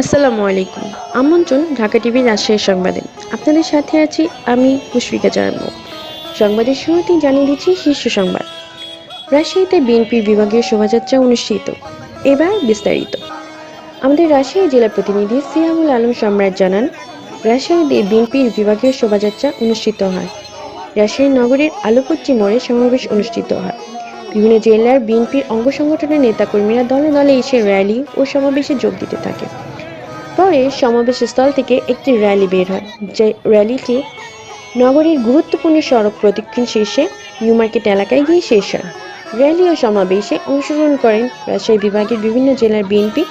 আসসালামু আলাইকুম। আমন্ত্রণ, ঢাকা টিভি রাজশাহী সংবাদে। আপনাদের সাথে আছি আমি মুশফিকা জানাব। সংবাদের শুরুতেই জানিয়ে দিচ্ছি শীর্ষ সংবাদ। রাজশাহীতে বিএনপির বিভাগীয় শোভাযাত্রা অনুষ্ঠিত। এবার বিস্তারিত। আমাদের রাজশাহী জেলা প্রতিনিধি সিয়ামুল আলম সম্রাট জানান, রাজশাহীতে বিএনপির বিভাগীয় শোভাযাত্রা অনুষ্ঠিত হয়। রাজশাহী নগরের আলোপট্টি মোড়ে সমাবেশ অনুষ্ঠিত হয়। বিভিন্ন জেলার বিএনপির অঙ্গ সংগঠনের নেতাকর্মীরা দলে দলে এসে র্যালি ও সমাবেশে যোগ দিতে থাকে। পরে সমাবেশ স্থল থেকে একটি র্যালি বের হয়, যে র্যালিটি নগরীর গুরুত্বপূর্ণ সড়ক প্রদক্ষিণ শেষে নিউ মার্কেট এলাকায় গিয়ে শেষ হয়। র্যালি ও সমাবেশে অংশগ্রহণ করেন রাজশাহী বিভাগের বিভিন্ন জেলার বিএনপি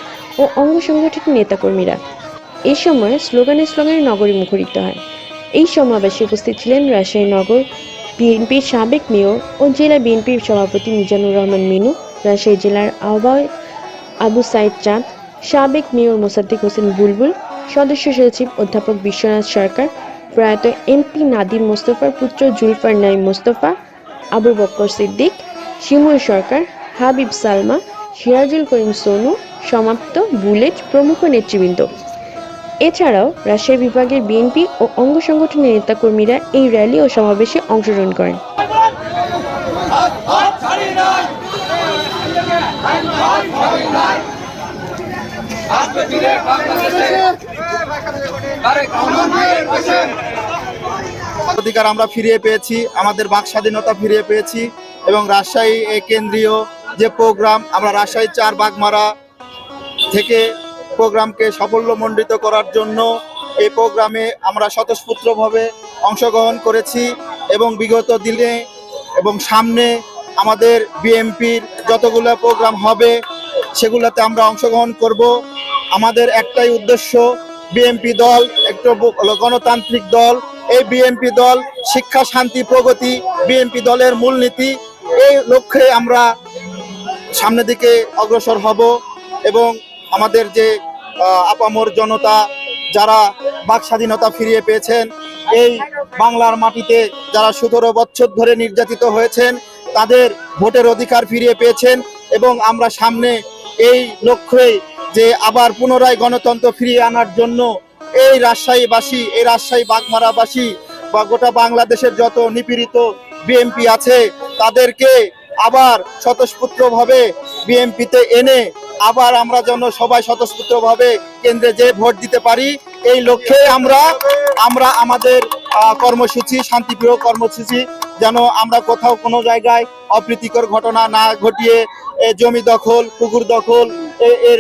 ও অঙ্গ সংগঠনের নেতাকর্মীরা। এই সময় স্লোগানে স্লোগানে নগরী মুখরিত হয়। এই সমাবেশে উপস্থিত ছিলেন রাজশাহী নগর বিএনপির সাবেক মেয়র ও জেলা বিএনপির সভাপতি মিজানুর রহমান মিনু, রাজশাহী জেলার আহ্বায়ক আবু সাইদ চাঁদ সাবেক মেয়র মোসাদ্দিক হোসেন বুলবুল, সদস্য সচিব অধ্যাপক বিশ্বনাথ সরকার, প্রয়াত এমপি নাদিম মোস্তফার পুত্র জুলফার নাইম মোস্তফা, আবু বক্কর সিদ্দিক, শিমুল সরকার, হাবিব সালমা, সিরাজুল করিম সোনু, সমাপ্ত বুলেট প্রমুখ নেতৃবৃন্দ। এছাড়াও রাজশাহী বিভাগের বিএনপি ও অঙ্গ সংগঠনের নেতাকর্মীরা এই র্যালি ও সমাবেশে অংশগ্রহণ করেন। অধিকার আমরা ফিরিয়ে পেয়েছি, আমাদের বাক স্বাধীনতা ফিরিয়ে পেয়েছি এবং রাজশাহী কেন্দ্রীয় যে প্রোগ্রাম, আমরা রাজশাহী চার বাগমারা থেকে প্রোগ্রামকে সাফল্যমণ্ডিত করার জন্য এই প্রোগ্রামে আমরা স্বতঃস্ফূর্তভাবে অংশগ্রহণ করেছি এবং বিগত দিনে এবং সামনে আমাদের বিএমপির যতগুলো প্রোগ্রাম হবে, সেগুলোতে আমরা অংশগ্রহণ করব। আমাদের একটাই উদ্দেশ্য বিএমপি দল, একটু গণতান্ত্রিক দল। এই বিএমপি দল শিক্ষা, শান্তি, প্রগতি বিএমপি দলের মূলনীতি এই লক্ষ্যে আমরা সামনের দিকে অগ্রসর হব এবং আমাদের যে আপামর জনতা যারা বাক স্বাধীনতা ফিরিয়ে পেয়েছেন, এই বাংলার মাটিতে যারা সতেরো বছর ধরে নির্যাতিত হয়েছেন, তাদের ভোটের অধিকার ফিরিয়ে পেয়েছেন এবং আমরা সামনে এই লক্ষ্যে যে আবার পুনরায় গণতন্ত্র ফিরিয়ে আনার জন্য এই রাজশাহীবাসী, এই রাজশাহী বাগমারাবাসী বা গোটা বাংলাদেশের যত নিপীড়িত বিএমপি আছে, তাদেরকে আবার স্বতঃস্ফূর্তভাবে বিএমপিতে এনে আবার আমরা যেন সবাই স্বতঃস্ফূর্তভাবে কেন্দ্রে যে ভোট দিতে পারি, এই লক্ষ্যে আমরা আমরা আমাদের কর্মসূচি, শান্তিপ্রিয় কর্মসূচি যেন আমরা কোথাও কোনো জায়গায় অপ্রীতিকর ঘটনা না ঘটিয়ে জমি দখল, পুকুর দখল এর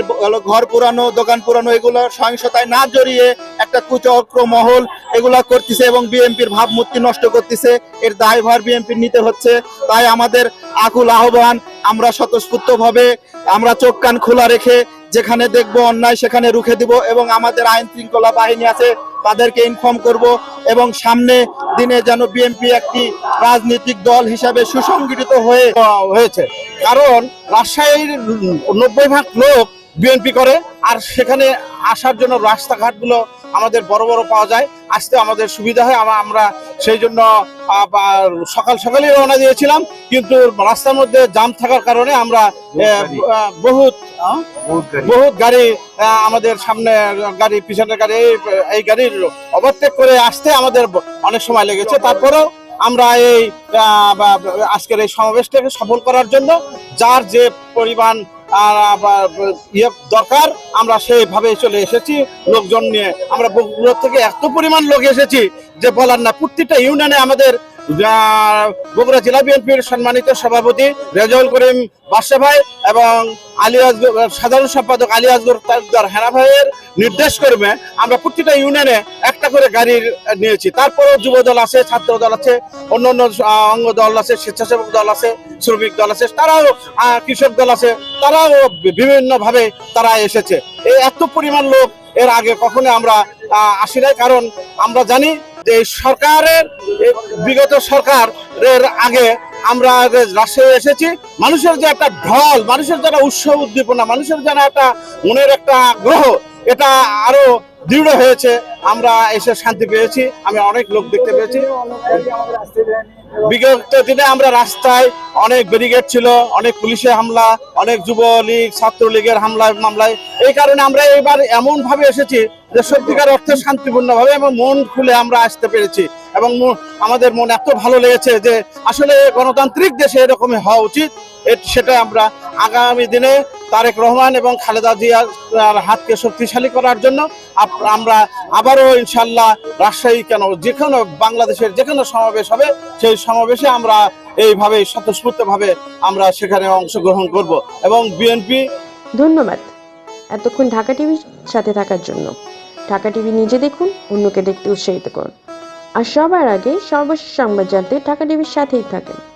ঘর পুরানো, দোকান পুরানো, এগুলো সহিংসতায় না জড়িয়ে একটা কুচক্র মহল এগুলা করতেছে এবং বিএনপির ভাবমূর্তি নষ্ট করতেছে। এর দায়ভার বিএনপির নিতে হচ্ছে। তাই আমাদের আকুল আহ্বান, আমরা স্বতঃস্ফূর্তভাবে আমরা চোখ কান খোলা রেখে যেখানে দেখব অন্যায় সেখানে রুখে দিব এবং আমাদের আইন শৃঙ্খলা বাহিনী আছে তাদেরকে ইনফর্ম করব এবং সামনে দিনে যেন বিএনপি একটি রাজনৈতিক দল হিসাবে সুসংগঠিত হয়ে হয়েছে। কারণ রাজশাহীর নব্বই ভাগ লোক বিএনপি করে, আর সেখানে আসার জন্য রাস্তাঘাটগুলো আমাদের বড় বড় পাওয়া যায়। আসতে আমাদের সুবিধা হয় আমরা সেই জন্য সকাল সকালেই রওনা দিয়েছিলাম কিন্তু রাস্তার মধ্যে জাম থাকার কারণে আমরা বহুত বহুত গাড়ি। আমাদের সামনে গাড়ি পিছনের গাড়ি এই- এই গাড়ির ওভারটেক করে আসতে আমাদের অনেক সময় লেগেছে। তারপরেও আমরা এই আজকের এই সমাবেশটাকে সফল করার জন্য যার যে পরিমাণ ইয়ে দরকার, আমরা সেইভাবে চলে এসেছি। লোকজন নিয়ে আমরা বগুড়া থেকে এত পরিমাণ লোক এসেছি যে বলার না, প্রত্যেকটা ইউনিয়নে আমাদের বগুড়া জেলা বিএনপির সম্মানিত সভাপতি রেজাউল করিম বাদশা ভাই এবং আলী সাধারণ সম্পাদক আলী আসগর তালুকদার হেনা ভাইয়ের নির্দেশ করবে। আমরা প্রতিটা ইউনিয়নে একটা করে গাড়ি নিয়েছি। তারপরেও যুব দল আছে ছাত্র দল আছে অন্য অন্য অঙ্গ দল আছে, স্বেচ্ছাসেবক দল আছে, শ্রমিক দল আছে, তারাও কৃষক দল আছে, তারাও বিভিন্ন ভাবে তারা এসেছে। এই এত পরিমাণ লোক এর আগে কখনো আমরা আসি নাই, কারণ আমরা জানি যে সরকারের বিগত সরকারের আগে আমরা রাজশাহী এসেছি, মানুষের যে একটা ঢল, মানুষের যারা উৎসাহ উদ্দীপনা, মানুষের যারা একটা মনের একটা আগ্রহ, এটা আরও দৃঢ় হয়েছে। আমরা এসে শান্তি পেয়েছি, আমি অনেক লোক দেখতে পেয়েছি। বিগত দিনে আমরা রাস্তায় অনেক ব্যারিগেড ছিল, অনেক পুলিশের হামলা, অনেক যুবলীগ, ছাত্রলীগের হামলায় মামলায়। এই কারণে আমরা এবার এমন ভাবে এসেছি যে সত্যিকার অর্থে শান্তিপূর্ণ ভাবে এবং মন খুলে আমরা আসতে পেরেছি। এবং আমাদের মন এত ভালো লেগেছে যে আসলে গণতান্ত্রিক দেশে এরকমই হওয়া উচিত। সেটা আমরা আগামী দিনে তারেক রহমান এবং খালেদা জিয়ার হাতকে শক্তিশালী করার জন্য আমরা আবারও ইনশাল্লাহ রাজশাহী কেন যে কোনো বাংলাদেশের যে কোনো সমাবেশ হবে, সেই সমাবেশে আমরা এইভাবে স্বতঃস্ফূর্তভাবে আমরা সেখানে অংশগ্রহণ করব এবং বিএনপি ধন্যবাদ। এতক্ষণ ঢাকা টিভির সাথে থাকার জন্য। ঢাকা টিভি নিজে দেখুন, অন্যকে দেখতে উৎসাহিত করুন। আর সবার আগে সর্বশেষ সংবাদ জানতে ঢাকা টিভির সাথেই থাকেন।